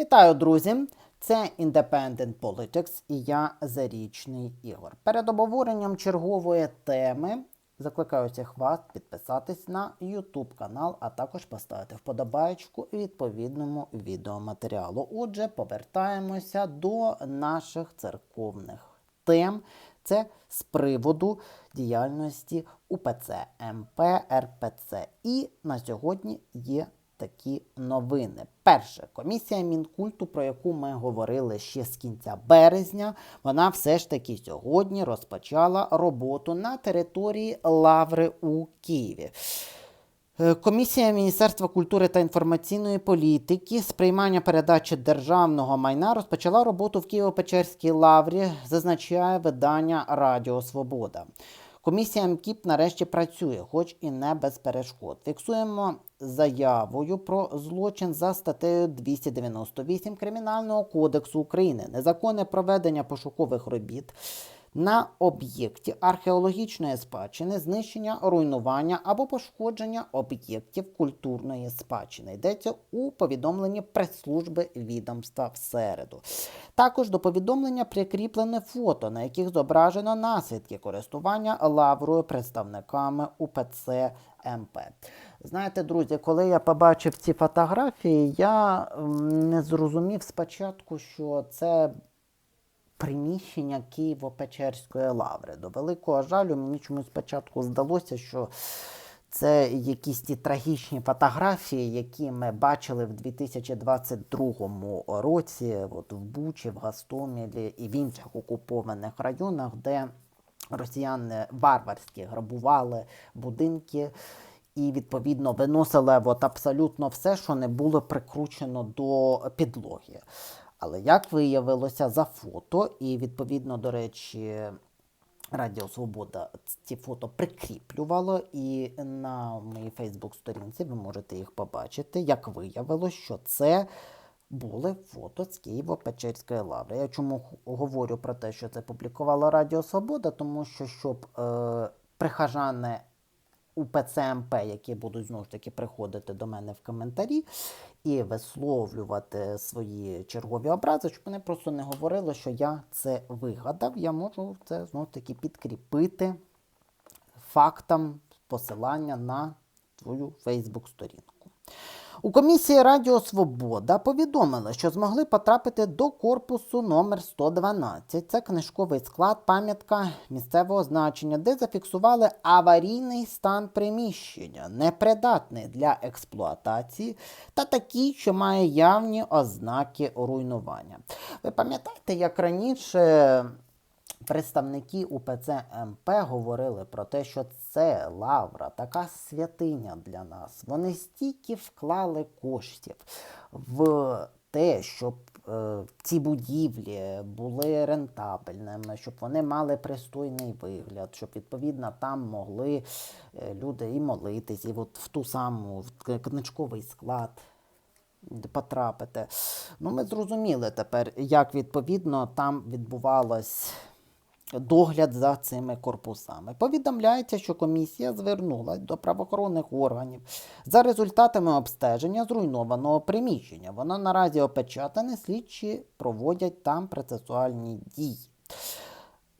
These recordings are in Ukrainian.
Вітаю, друзі! Це Independent Politics і я Зарічний Ігор. Перед обговоренням чергової теми закликаю всіх вас підписатись на YouTube канал, а також поставити вподобайку відповідному відеоматеріалу. Отже, повертаємося до наших церковних тем. Це з приводу діяльності УПЦ МП РПЦ. І на сьогодні є такі новини. Перше, комісія Мінкульту, про яку ми говорили ще з кінця березня, вона все ж таки сьогодні розпочала роботу на території Лаври у Києві. Е, Комісія Міністерства культури та інформаційної політики з приймання передачі державного майна розпочала роботу в Києво-Печерській лаврі, зазначає видання Радіо Свобода. Комісія МКІП нарешті працює, хоч і не без перешкод. Фіксуємо заявою про злочин за статтею 298 Кримінального кодексу України, незаконне проведення пошукових робіт на об'єкті археологічної спадщини, знищення, руйнування або пошкодження об'єктів культурної спадщини. Йдеться у повідомленні прес-служби відомства в середу. Також до повідомлення прикріплене фото, на яких зображено наслідки користування лаврою представниками УПЦ МП. Знаєте, друзі, коли я побачив ці фотографії, я не зрозумів спочатку, що це приміщення Києво-Печерської лаври. До великого жалю, мені чомусь спочатку здалося, що це якісь ті трагічні фотографії, які ми бачили в 2022 році, от в Бучі, в Гастомілі і в інших окупованих районах, де росіяни варварськи грабували будинки. І відповідно виносили от абсолютно все, що не було прикручено до підлоги. Але як виявилося за фото, і відповідно, до речі, Радіо Свобода ці фото прикріплювало, і на моїй Фейсбук-сторінці ви можете їх побачити. Як виявилось, що це були фото з Києво-Печерської лаври. Я чому говорю про те, що це публікувала Радіо Свобода, тому що щоб е, прихожани УПЦ МП, які будуть знову ж таки приходити до мене в коментарі і висловлювати свої чергові образи, щоб вони просто не говорили, що я це вигадав. Я можу це знову ж таки підкріпити фактам посилання на свою Фейсбук-сторінку. У комісії Радіо Свобода повідомили, що змогли потрапити до корпусу номер 112. Це книжковий склад, пам'ятка місцевого значення, де зафіксували аварійний стан приміщення, непридатний для експлуатації та такий, що має явні ознаки руйнування. Ви пам'ятаєте, як раніше Представники УПЦ МП говорили про те, що це лавра, така святиня для нас. Вони стільки вклали коштів в те, щоб е, ці будівлі були рентабельними, щоб вони мали пристойний вигляд, щоб відповідно там могли е, люди і молитись, і от в ту саму в книжковий склад потрапити. Ну, ми зрозуміли тепер, як відповідно там відбувалось догляд за цими корпусами. Повідомляється, що комісія звернулася до правоохоронних органів за результатами обстеження зруйнованого приміщення. Воно наразі опечатане, слідчі проводять там процесуальні дії.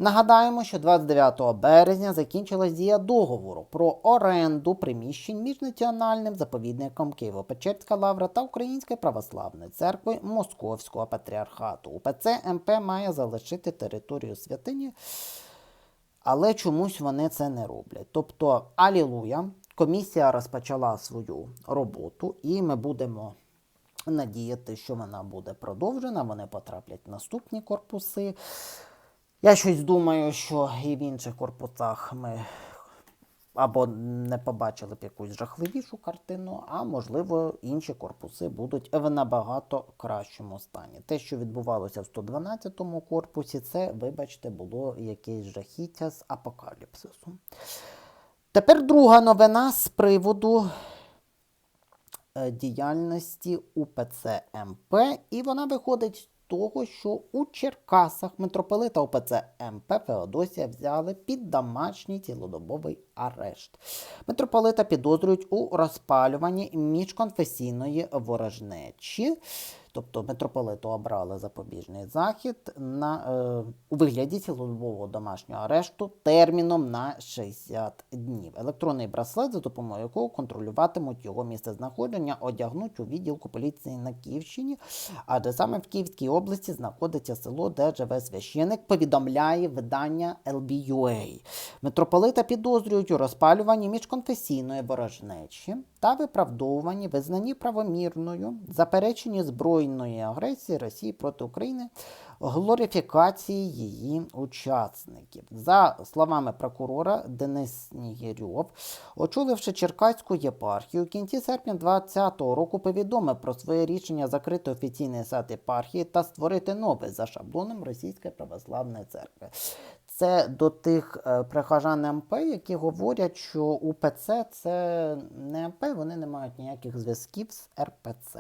Нагадаємо, що 29 березня закінчилась дія договору про оренду приміщень між національним заповідником Києво-Печерська лавра та Українською православною церквою Московського патріархату. УПЦ МП має залишити територію святині, але чомусь вони це не роблять. Тобто, алілуя, комісія розпочала свою роботу, і ми будемо надіяти, що вона буде продовжена. Вони потраплять в наступні корпуси. Я щось думаю, що і в інших корпусах ми або не побачили б якусь жахливішу картину, а можливо інші корпуси будуть в набагато кращому стані. Те, що відбувалося в 112-му корпусі, це, вибачте, було якесь жахіття з апокаліпсису. Тепер друга новина з приводу е, діяльності УПЦ МП, і вона виходить того, що у Черкасах митрополита ОПЦ МП Феодосія взяли під домашній цілодобовий арешт. Митрополита підозрюють у розпалюванні міжконфесійної ворожнечі. Тобто митрополиту обрали запобіжний захід на, е, у вигляді цілодобового домашнього арешту терміном на 60 днів. Електронний браслет, за допомогою якого контролюватимуть його місце знаходження, одягнуть у відділку поліції на Київщині, адже саме в Київській області знаходиться село, де живе священик, повідомляє видання LBUA. Митрополита підозрюють у розпалюванні міжконфесійної ворожнечі та виправдовуванні, визнанні правомірною, запереченні збройної агресії Росії проти України, глорифікації її учасників. За словами прокурора Денис Снігирьов, очоливши Черкаську єпархію, в кінці серпня 2020 року повідомив про своє рішення закрити офіційний сайт єпархії та створити новий за шаблоном Російської православної церкви. Це до тих е, прихожан МП, які говорять, що УПЦ це не МП, вони не мають ніяких зв'язків з РПЦ.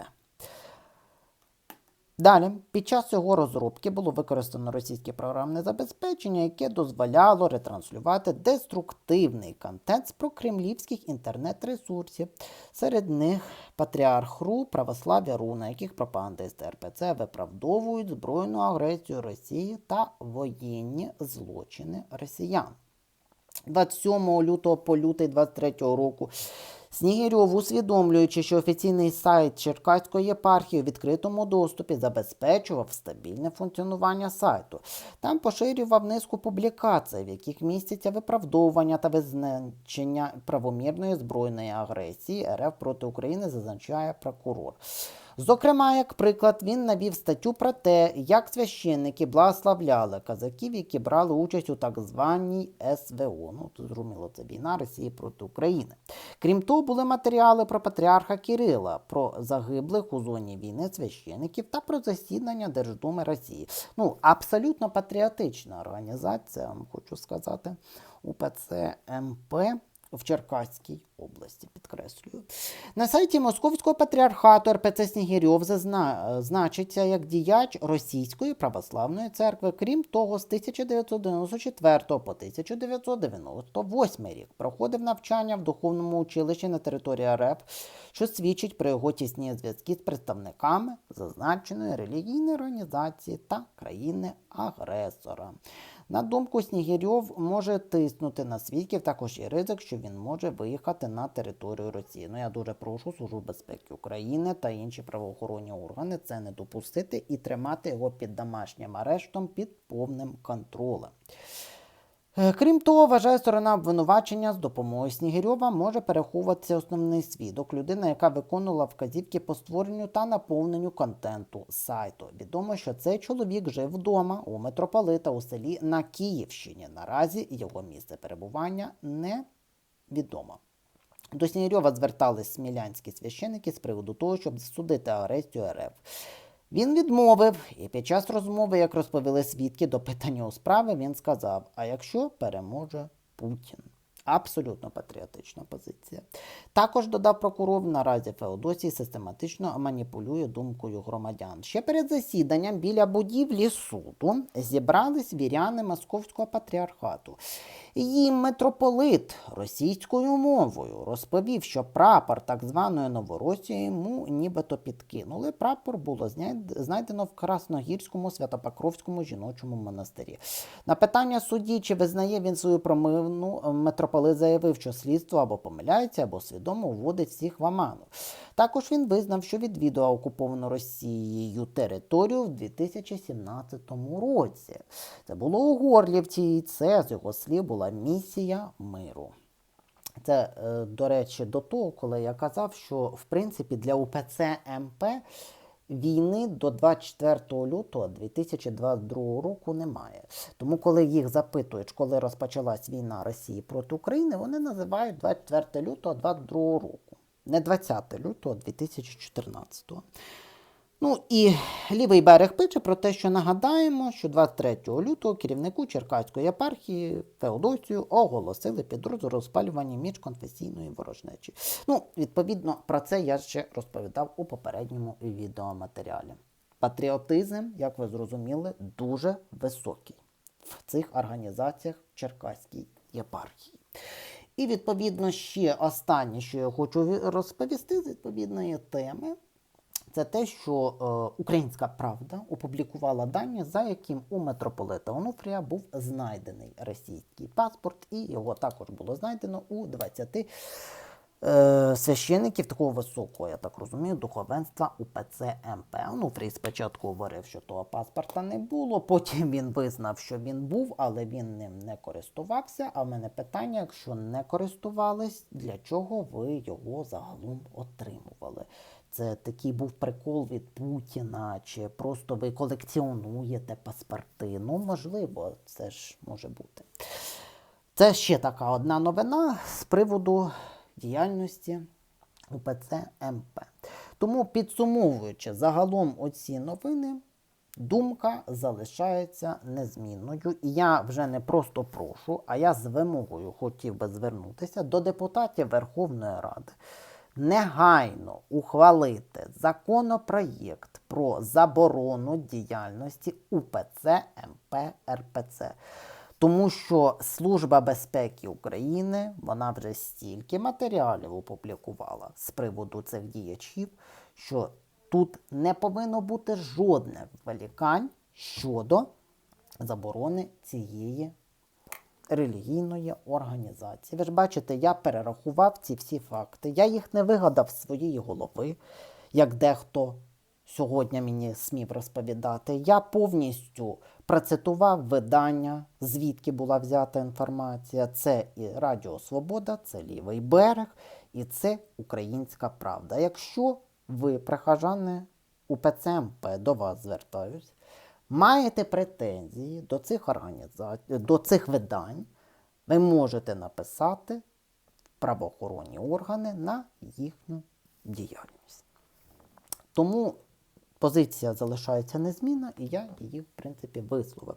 Далі, під час його розробки було використано російське програмне забезпечення, яке дозволяло ретранслювати деструктивний контент з прокремлівських інтернет-ресурсів. Серед них Патріарх РУ, Православ'я РУ, на яких пропагандисти РПЦ виправдовують збройну агресію Росії та воєнні злочини росіян. 27 лютого по лютий 23 року Снігирьов, усвідомлюючи, що офіційний сайт Черкаської єпархії у відкритому доступі забезпечував стабільне функціонування сайту. Там поширював низку публікацій, в яких містяться виправдовування та визначення правомірної збройної агресії РФ проти України, зазначає прокурор. Зокрема, як приклад, він навів статтю про те, як священники благословляли казаків, які брали участь у так званій СВО. Ну, то зрозуміло, це війна Росії проти України. Крім того, були матеріали про патріарха Кирила, про загиблих у зоні війни священиків та про засідання Держдуми Росії. Ну, абсолютно патріотична організація, вам хочу сказати, УПЦ МП в Черкаській області, підкреслюю. На сайті Московського патріархату РПЦ Снігирьов зазна... значиться як діяч Російської православної церкви. Крім того, з 1994 по 1998 рік проходив навчання в духовному училищі на території РФ, що свідчить про його тісні зв'язки з представниками зазначеної релігійної організації та країни-агресора. На думку Снігирьов може тиснути на свідків також і ризик, що він може виїхати на територію Росії. Ну я дуже прошу Службу безпеки України та інші правоохоронні органи це не допустити і тримати його під домашнім арештом під повним контролем. Е, Крім того, вважає сторона обвинувачення з допомогою Снігирьова може переховуватися основний свідок, людина, яка виконувала вказівки по створенню та наповненню контенту сайту. Відомо, що цей чоловік жив вдома у митрополита у селі на Київщині. Наразі його місце перебування невідомо. До Снігирьова звертались смілянські священики з приводу того, щоб засудити агресію РФ. Він відмовив, і під час розмови, як розповіли свідки до питання у справи, він сказав: а якщо переможе Путін? Абсолютно патріотична позиція. Також додав прокурор, наразі Феодосій систематично маніпулює думкою громадян. Ще перед засіданням біля будівлі суду зібрались віряни Московського патріархату. Їм митрополит російською мовою розповів, що прапор так званої Новоросії йому нібито підкинули. Прапор було знайдено в Красногірському Святопокровському жіночому монастирі. На питання судді, чи визнає він свою промивну, митрополит заявив, що слідство або помиляється, або свідомо вводить всіх в оману. Також він визнав, що відвідував окуповану Росією територію в 2017 році. Це було у Горлівці, і це, з його слів, була місія миру. Це, е, до речі, до того, коли я казав, що в принципі для УПЦ МП війни до 24 лютого 2022 року немає. Тому, коли їх запитують, коли розпочалась війна Росії проти України, вони називають 24 лютого 2022 року, не 20 лютого 2014. Ну і лівий берег пише про те, що нагадаємо, що 23 лютого керівнику Черкаської єпархії Феодосію оголосили підозру розпалювання міжконфесійної ворожнечі. Ну, відповідно, про це я ще розповідав у попередньому відеоматеріалі. Патріотизм, як ви зрозуміли, дуже високий в цих організаціях Черкаській єпархії. І відповідно ще останнє, що я хочу розповісти з відповідної теми. Це те, що е, Українська Правда опублікувала дані, за яким у митрополита Онуфрія був знайдений російський паспорт, і його також було знайдено у 20 е, священиків такого високого, я так розумію, духовенства УПЦ МП. Онуфрій спочатку говорив, що того паспорта не було, потім він визнав, що він був, але він ним не користувався. А в мене питання: якщо не користувались, для чого ви його загалом отримували? Це такий був прикол від Путіна, чи просто ви колекціонуєте паспорти? Ну, можливо, це ж може бути. Це ще така одна новина з приводу діяльності УПЦ МП. Тому, підсумовуючи загалом оці новини, думка залишається незмінною. І я вже не просто прошу, а я з вимогою хотів би звернутися до депутатів Верховної Ради. Негайно ухвалити законопроєкт про заборону діяльності УПЦ МП РПЦ. Тому що Служба безпеки України вона вже стільки матеріалів опублікувала з приводу цих діячів, що тут не повинно бути жодних вилікань щодо заборони цієї релігійної організації. Ви ж бачите, я перерахував ці всі факти. Я їх не вигадав з своєї голови, як дехто сьогодні мені смів розповідати. Я повністю процитував видання, звідки була взята інформація. Це і Радіо Свобода, це Лівий берег, і це Українська Правда. Якщо ви, прихожани УПЦ МП, до вас звертаюсь, маєте претензії до цих організацій, до цих видань, ви можете написати правоохоронні органи на їхню діяльність. Тому позиція залишається незмінна, і я її, в принципі, висловив.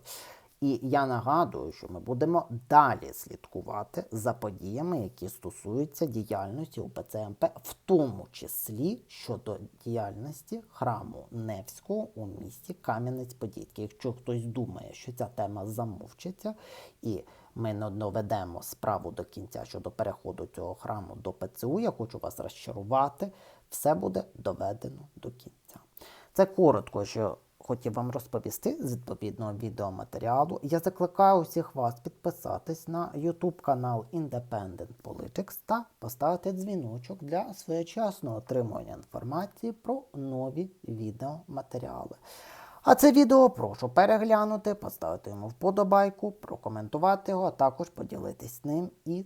І я нагадую, що ми будемо далі слідкувати за подіями, які стосуються діяльності УПЦ МП, в тому числі щодо діяльності храму Невського у місті Кам'янець-Подільський. Якщо хтось думає, що ця тема замовчиться, і ми не доведемо справу до кінця щодо переходу цього храму до ПЦУ, я хочу вас розчарувати, все буде доведено до кінця. Це коротко, що хотів вам розповісти з відповідного відеоматеріалу. Я закликаю усіх вас підписатись на YouTube канал Independent Politics та поставити дзвіночок для своєчасного отримання інформації про нові відеоматеріали. А це відео прошу переглянути, поставити йому вподобайку, прокоментувати його, а також поділитись ним і